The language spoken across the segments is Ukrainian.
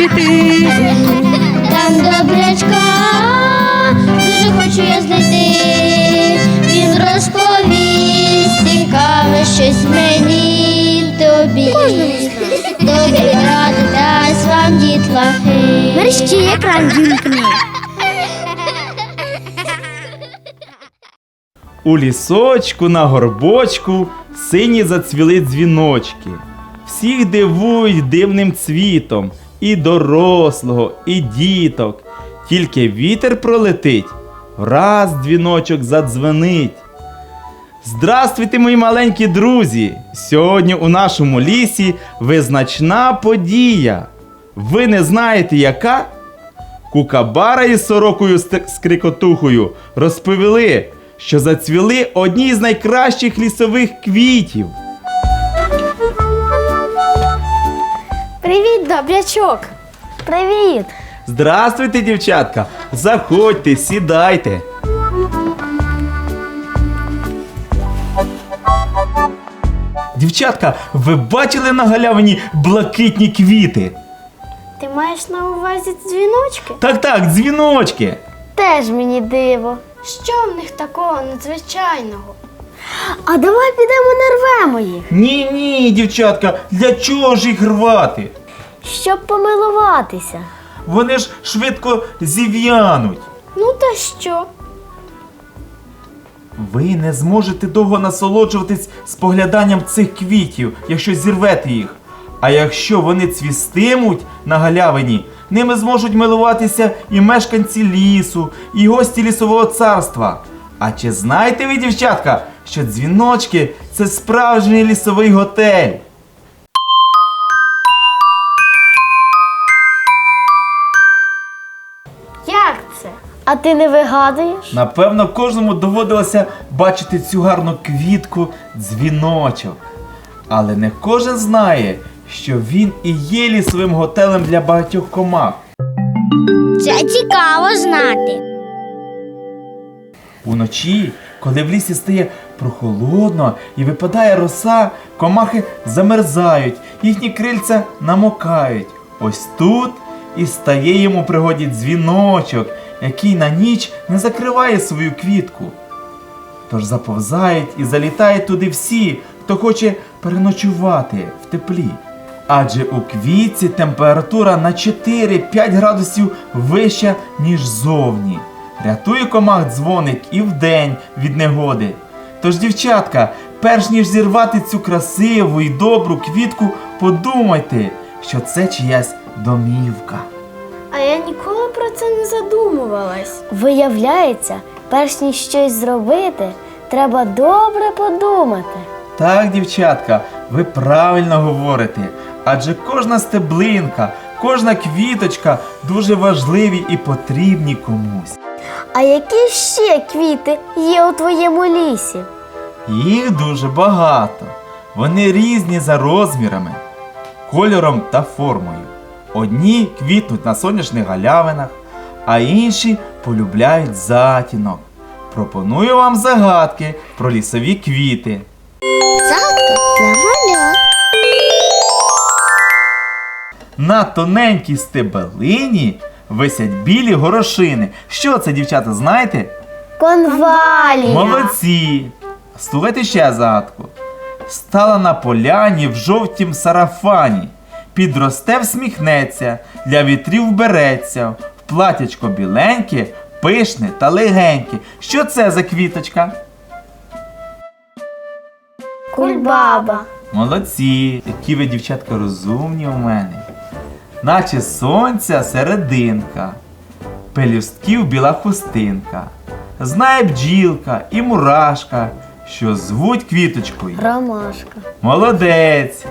піти. Там добрячка, дуже хочу я знайти. Він розповість цікаве щось мені тобі. Добрі ради дасть вам дітлахи. Мерщі екран вімкни. У лісочку на горбочку сині зацвіли дзвіночки. Всіх дивують дивним цвітом і дорослого, і діток. Тільки вітер пролетить, враз дзвіночок задзвенить. Здравствуйте, мої маленькі друзі! Сьогодні у нашому лісі визначна подія. Ви не знаєте, яка? Кукабара із сорокою скрикотухою розповіли, що зацвіли одні з найкращих лісових квітів. Привіт, добрячок. Привіт. Здравствуйте, дівчатка! Заходьте, сідайте. Дівчатка, ви бачили на галявині блакитні квіти? Ти маєш на увазі дзвіночки? Так, так, дзвіночки. Теж мені диво. Що в них такого надзвичайного? А давай підемо нарвемо їх, Ні, ні, дівчатка, для чого ж їх рвати? щоб помилуватися. Вони ж швидко зів'януть. Ну та що? Ви не зможете довго насолоджуватись спогляданням цих квітів, якщо зірвете їх. А якщо вони цвістимуть на галявині, ними зможуть милуватися і мешканці лісу, і гості лісового царства. А чи знаєте ви, дівчатка, що дзвіночки це справжній лісовий готель? Як це? А ти не вигадуєш? Напевно, кожному доводилося бачити цю гарну квітку дзвіночок. Але не кожен знає, що він і є лісовим готелем для багатьох комах. Це цікаво знати. Уночі, коли в лісі стає прохолодно і випадає роса, комахи замерзають, їхні крильця намокають. Ось тут і стає йому пригоді дзвіночок, який на ніч не закриває свою квітку. Тож заповзають і залітають туди всі, хто хоче переночувати в теплі. Адже у квітці температура на 4-5 градусів вища, ніж зовні. Рятує комах дзвоник і вдень від негоди. Тож, дівчатка, перш ніж зірвати цю красиву і добру квітку, подумайте, що це чиясь домівка. А я ніколи про це не задумувалась. Виявляється, перш ніж щось зробити, треба добре подумати. Так, дівчатка, ви правильно говорите. Адже кожна стеблинка, кожна квіточка дуже важливі і потрібні комусь. А які ще квіти є у твоєму лісі? Їх дуже багато. Вони різні за розмірами, кольором та формою. Одні квітнуть на сонячних галявинах, а інші полюбляють затінок. Пропоную вам загадки про лісові квіти. Загадка для маля. На тоненькій стебелині висять білі горошини. Що це, дівчата, знаєте? Конвалія. Молодці! Слухайте ще загадку. Стала на поляні в жовтім сарафані. Підросте, всміхнеться, для вітрів береться, в платячко біленьке, пишне та легеньке. Що це за квіточка? Кульбаба. Молодці, які ви, дівчатка, розумні у мене. Наче сонця серединка, пелюстків біла хустинка. Знає бджілка і мурашка, що звуть квіточкою. Ромашка. Молодець!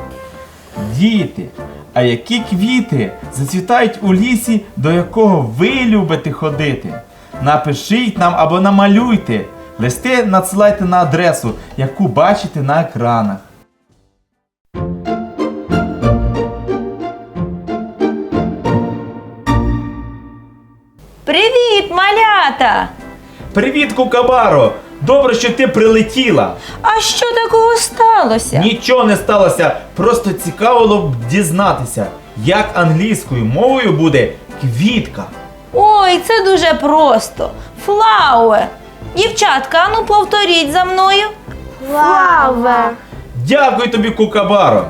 Діти, а які квіти зацвітають у лісі, до якого ви любите ходити? Напишіть нам або намалюйте. Листи надсилайте на адресу, яку бачите на екранах. Малята! Привіт, Кукабаро! Добре, що ти прилетіла. А що такого сталося? Нічого не сталося, просто цікаво б дізнатися, як англійською мовою буде квітка? Ой, це дуже просто. Flower. Дівчатка, ану повторіть за мною. Flower. Дякую тобі, Кукабаро!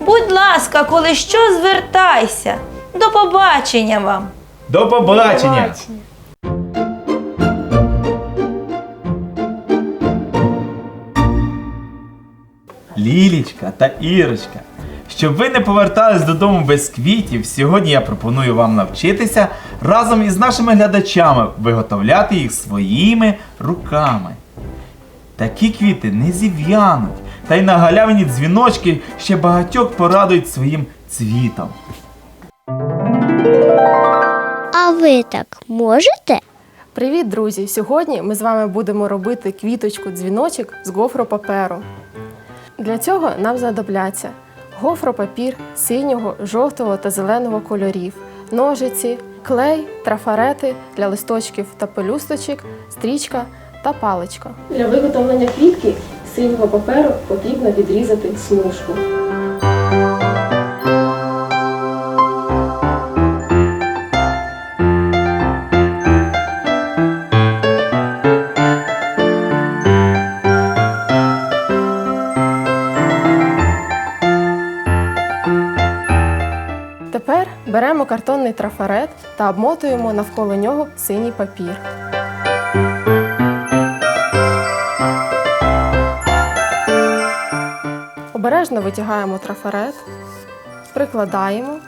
Будь ласка, коли що, звертайся. До побачення вам. До побачення! Лілічка та Ірочка. Щоб ви не повертались додому без квітів, сьогодні я пропоную вам навчитися разом із нашими глядачами виготовляти їх своїми руками. Такі квіти не зів'януть, та й на галявині дзвіночки ще багатьох порадують своїм цвітом. А ви так можете? Привіт, друзі! Сьогодні ми з вами будемо робити квіточку-дзвіночок з гофропаперу. Для цього нам знадобляться гофропапір синього, жовтого та зеленого кольорів, ножиці, клей, трафарети для листочків та пелюсточок, стрічка та паличка. Для виготовлення квітки синього паперу потрібно відрізати смужку. Беремо картонний трафарет та обмотуємо навколо нього синій папір. Обережно витягаємо трафарет, прикладаємо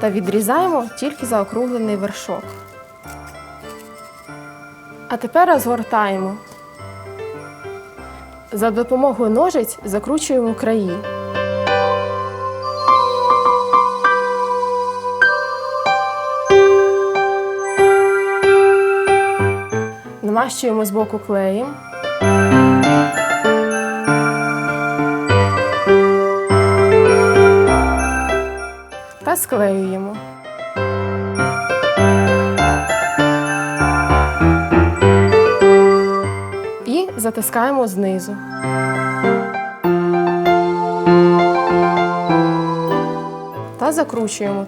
та відрізаємо тільки заокруглений вершок. А тепер розгортаємо. За допомогою ножиць закручуємо краї. Намащуємо збоку клеєм. Та склеюємо. І затискаємо знизу. Та закручуємо.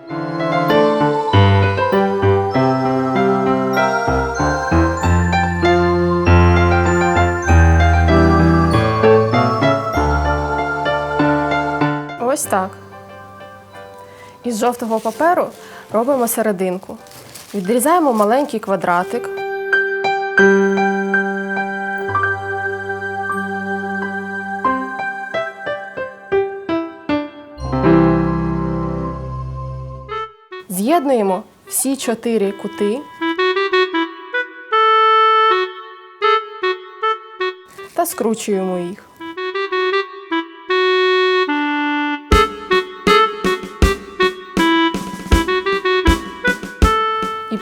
Із жовтого паперу робимо серединку. Відрізаємо маленький квадратик. З'єднуємо всі чотири кути. Та скручуємо їх.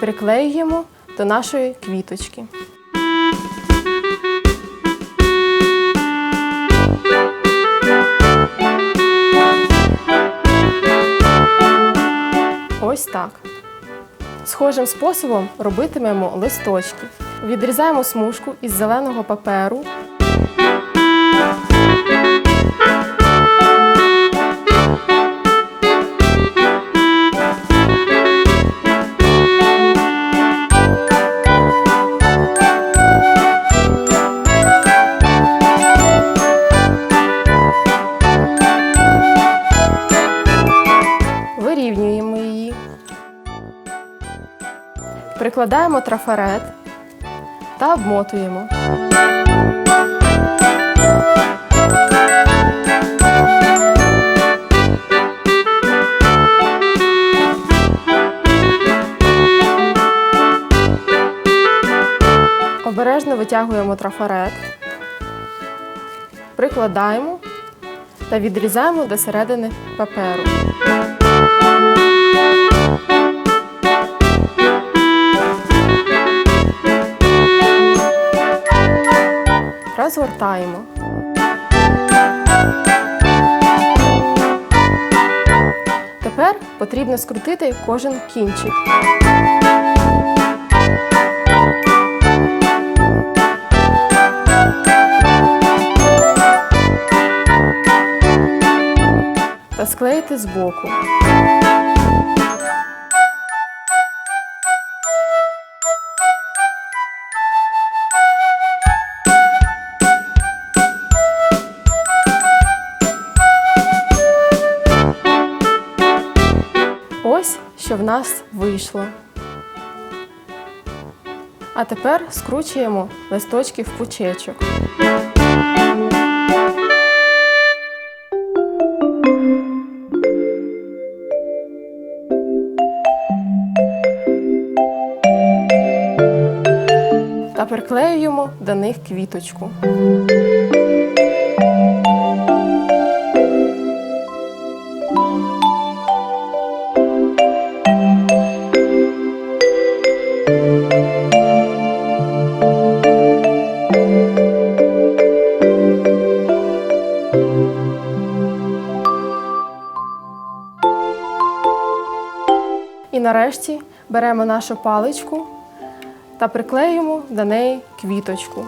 Приклеюємо до нашої квіточки. Ось так. Схожим способом робитимемо листочки. Відрізаємо смужку із зеленого паперу. Прикладаємо трафарет та обмотуємо. Обережно витягуємо трафарет, прикладаємо та відрізаємо до середини паперу. Розгортаємо. Тепер потрібно скрутити кожен кінчик. та склеїти збоку. Нас вийшло. А тепер скручуємо листочки в пучечок. Та приклеюємо до них квіточку. Нарешті беремо нашу паличку та приклеюємо до неї квіточку.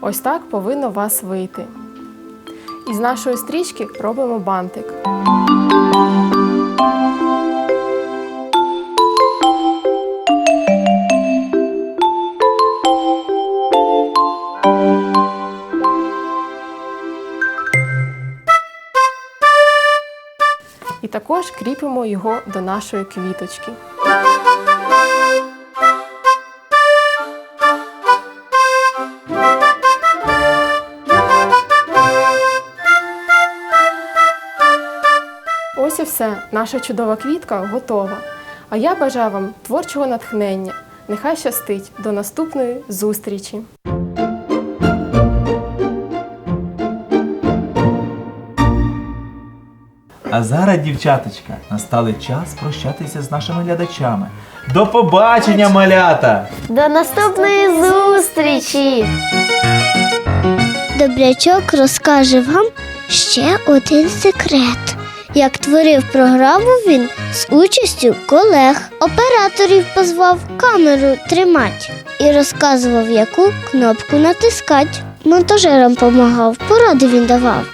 Ось так повинно вас вийти. Із нашої стрічки робимо бантик. Також кріпимо його до нашої квіточки. Ось і все. Наша чудова квітка готова. А я бажаю вам творчого натхнення. Нехай щастить до наступної зустрічі! А зараз, дівчаточка, настали час прощатися з нашими глядачами. До побачення, малята! До наступної зустрічі! Добрячок розкаже вам ще один секрет. Як творив програму він з участю колег, операторів позвав камеру тримати і розказував, яку кнопку натискати. Монтажерам помагав, поради він давав.